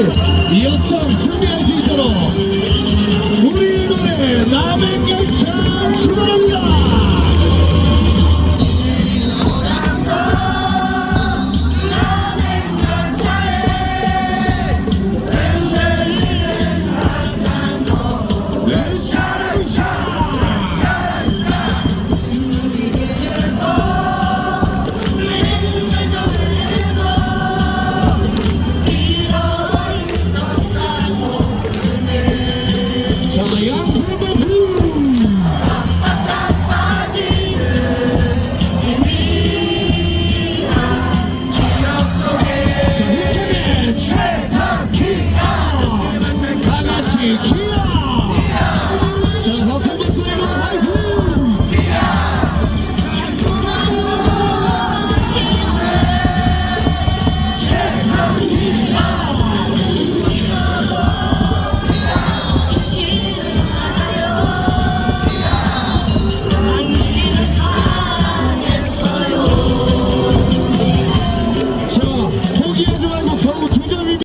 역전 승리할 수 있도록 Thank you.